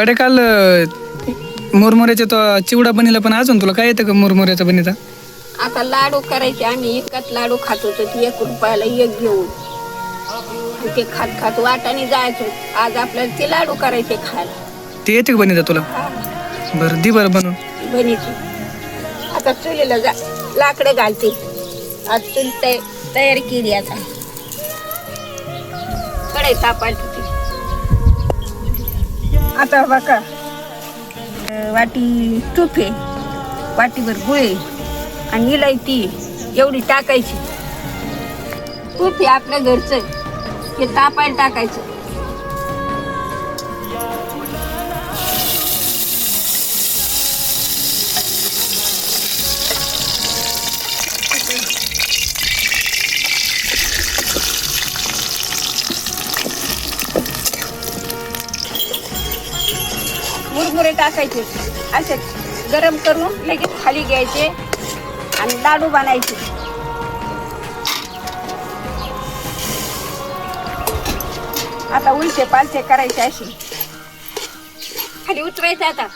अरे काल अं, मुरमुऱ्याचा तो चिवडा बनिला पण अजून तुला काय येतं का मुरमुऱ्याचा बनिता आता लाडू करायचे आम्ही एकच लाडू खात होतो ती एक रुपयाला एक घेऊन. आणि ते खात खात वाटाने जायचं. आज आपल्याला ते लाडू करायचे खायला. ते येते का बनिता तुला? बरं दि बरं बनवून. बनीची आता चुलीला जा लाकडं घालते. आज चूल तय तयार केली आता. कढई तापायची ती आता बाका वाटी तुफे वाटीवर वाटीभर गुळे आणि इलायची एवढी टाकायची. तूप आहे आपल्या घरचं हे तापायला टाकायचं. मुरमुरे टाकायचे. असे गरम करून लगेच खाली घ्यायचे आणि लाडू बनायचे. आता उलटे पालटे करायचे असे. खाली उतरायचे आता.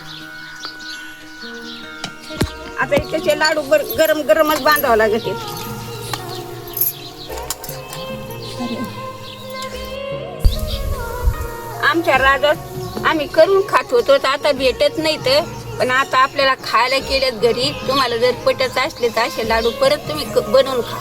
आता त्याचे लाडू बर गरम गरमच बांधावं लागते आमच्या राजात आम्ही करून खात होतो तर आता भेटत नाही तर. पण आता आपल्याला खायला केल्यात घरी. तुम्हाला जर पटत असले तर असे लाडू परत तुम्ही क- बनवून खा.